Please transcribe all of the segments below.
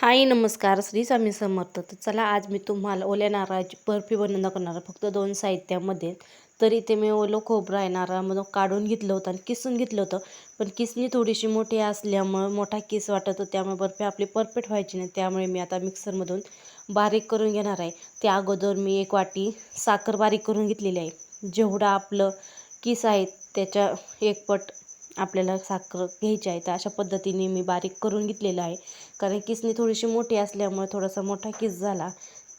हाय नमस्कार. श्री स्वामी समर्थ. तर चला आज मी तुम्हाला ओल्या नारळाची बर्फी बनवून दाखवणार आहे. फक्त दोन साहित्यामध्ये. तर इथे मी ओलं खोबरं आहे नारळामधून काढून घेतलं होतं आणि किसून घेतलं होतं. पण किसणी थोडीशी मोठी असल्यामुळं मोठा किस वाटत होतं. त्यामुळे बर्फी आपली परफेक्ट व्हायची नाही. त्यामुळे मी आता मिक्सरमधून बारीक करून घेणार आहे. त्या अगोदर मी एक वाटी साखर बारीक करून घेतलेली आहे. जेवढं आपलं किस आहे त्याच्या एक पट आपल्याला साखर घ्यायची आहे तर अशा पद्धतीने मी बारीक करून घेतलेलं आहे. कारण किसणी थोडीशी मोठी असल्यामुळे थोडासा मोठा किस झाला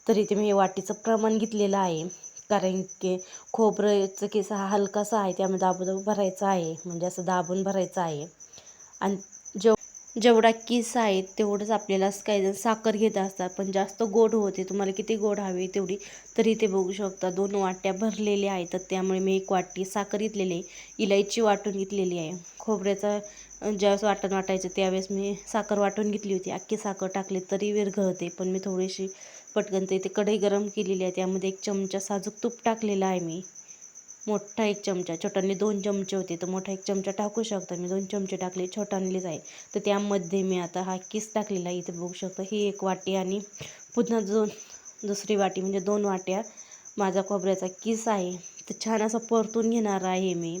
तरी ते मी हे वाटीचं प्रमाण घेतलेलं आहे. कारण की खोबऱ्याचं किस हा हलकासा आहे त्यामुळे दाबून भरायचा आहे. म्हणजे असं दाबून भरायचं आहे. आणि जेवढा किस आहे तेवढंच आपल्याला काही जण साखर घेत असतात पण जास्त गोड होते. तुम्हाला किती गोड हवी तेवढी तरी ते बघू शकता. दोन वाट्या भरलेल्या आहेत तर त्यामुळे मी एक वाटी साखर घेतलेली आहे. इलायची वाटून घेतलेली आहे. खोबऱ्याचा ज्यावेळेस वाटण वाटायचं त्यावेळेस मी साखर वाटून घेतली होती. अख्खी साखर टाकली तरी विरघळते पण मी थोडीशी पटकन ते कढई गरम केलेली आहे. त्यामध्ये एक चमचा साजूक तूप टाकलेला आहे मी. मोठा एक चमचा छोटाने दोन चमचे होते तर मोठा एक चमचा टाकू शकता. मी दोन चमचे टाकले छोटानेच आहे. तर त्यामध्ये मी आता हा किस टाकलेला आहे इथे बघू शकता. ही एक वाटी आणि पुन्हा दोन दुसरी वाटी म्हणजे दोन वाट्या माझा खोबऱ्याचा किस आहे. तर छान असं परतून घेणार आहे मी.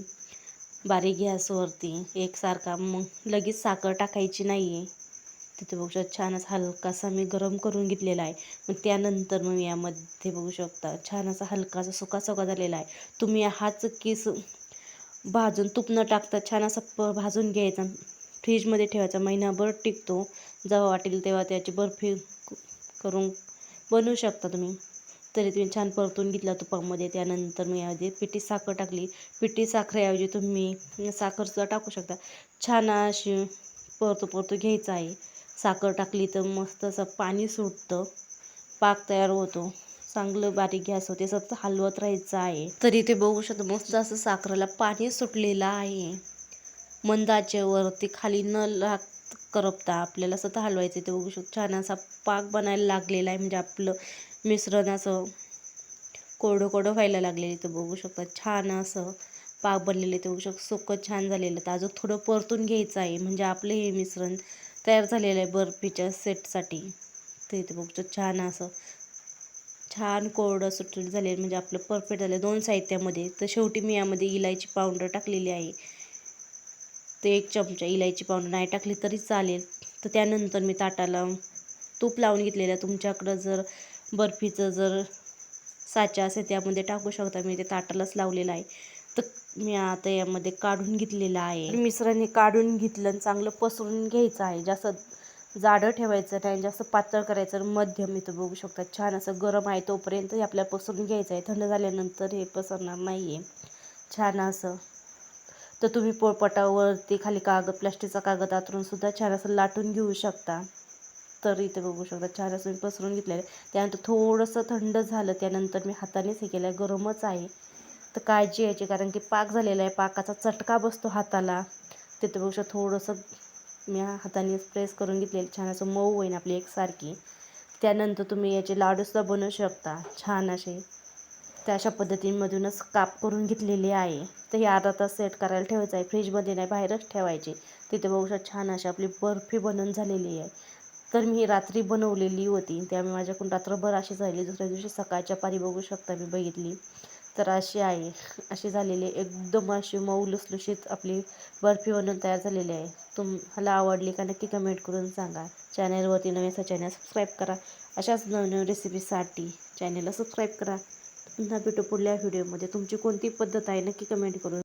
बारीक गॅसवरती एकसारखा मग लगेच साखर टाकायची नाही आहे तिथे बघू शकता छान असा हलकासा मी गरम करून घेतलेला आहे. मग त्यानंतर मग यामध्ये बघू शकता छान असा हलकासा सुका सुका झालेला आहे. तुम्ही हाच केस भाजून तूप न टाकता छान असा प भाजून घ्यायचा. फ्रीजमध्ये ठेवायचा. महिनाभर टिकतो. जेव्हा वाटेल तेव्हा त्याची बर्फी करून बनवू शकता तुम्ही. तरी तुम्ही छान परतून घेतला तुपामध्ये. त्यानंतर मी यामध्ये पिठी साखर टाकली. पिठी साखरेऐवजी तुम्ही साखरसुद्धा टाकू शकता. छान अशी परतू परतू घ्यायचं आहे. साखर टाकली तर मस्त असं पाणी सुटतं. पाक तयार होतो. चांगलं बारीक गॅस होते. सतत हलवत राहायचं आहे. तरी ते बघू शकतो मस्त असं साखरेला पाणी सुटलेलं आहे. मंदाच्यावरती खाली न लाग करपता आपल्याला सतत हलवायचं ते बघू शकतो. छान असा पाक बनायला लागलेला आहे. म्हणजे आपलं मिश्रण असं कोरडं कोरडं व्हायला लागलेलं तर बघू शकता. छान असं पाक बनलेलं ते बघू शकतो. सुकं छान झालेलं तर अजून थोडं परतून घ्यायचं आहे. म्हणजे आपलं हे मिश्रण तयार झालेलं आहे बर्फीच्या सेटसाठी. तर इथे बघतो छान असं छान कोरडं सुटलेलं झालेलं म्हणजे आपलं परफेक्ट झालं दोन साहित्यामध्ये. तर शेवटी मी यामध्ये इलायची पावडर टाकलेली आहे. ते एक चमचा इलायची पावडर नाही टाकली तरी चालेल. तर त्यानंतर मी ताटाला तूप लावून घेतलेलं आहे. तुमच्याकडं जर बर्फीचं जर साचा असेल त्यामध्ये टाकू शकता. मी ते ताटालाच लावलेलं आहे. तर मी आता यामध्ये काढून घेतलेलं आहे. मिश्रण काढून घेतलं आणि चांगलं पसरून घ्यायचं आहे. जास्त जाडं ठेवायचं नाही जास्त पातळ करायचं मध्यम इथं बघू शकता छान असं गरम आहे तोपर्यंत हे आपल्याला पसरून घ्यायचं आहे. थंड झाल्यानंतर हे पसरणार नाही आहे छान असं. तर तुम्ही पोळपटावरती खाली कागद प्लास्टिकचा कागद आतरून सुद्धा छान असं लाटून घेऊ शकता. तर इथे बघू शकता छान असं पसरून घेतलेलं आहे. त्यानंतर थोडंसं थंड झालं त्यानंतर मी हातानेच हे केलं आहे गरमच आहे. तर काळजी यायची कारण की पाक झालेला आहे पाकाचा चटका बसतो हाताला. तिथे थोडंसं मी हाताने प्रेस करून घेतलेली छान असं मऊ होईन आपली एकसारखी त्यानंतर तुम्ही याचे लाडूसुद्धा बनवू शकता छान असे. त्या अशा पद्धतीमधूनच काप करून घेतलेले आहे. तर हे अर्धा तास सेट करायला ठेवायचं आहे फ्रीजमध्ये नाही बाहेरच ठेवायचे. तिथे बघू शकता छान अशी आपली बर्फी बनवून झालेली आहे. तर मी ही रात्री बनवलेली होती त्यामुळे माझ्याकडून रात्रभर अशी झाली. दुसऱ्या दिवशी सकाळच्या पारी बघू शकता मी बघितली. तर अशी आहे. अशी झालेली एकदम अशी मऊ लुसलुशीत आपली बर्फी बनवून तयार झालेली आहे. तुम्हाला आवडली का नक्की कमेंट करून सांगा. चॅनलवरती नवीन असा चॅनल सबस्क्राईब करा. अशाच नवीन रेसिपीसाठी चॅनलला सबस्क्राईब करा. पुन्हा भेटू पुढल्या व्हिडिओमध्ये तुमची कोणती पद्धत आहे नक्की कमेंट करून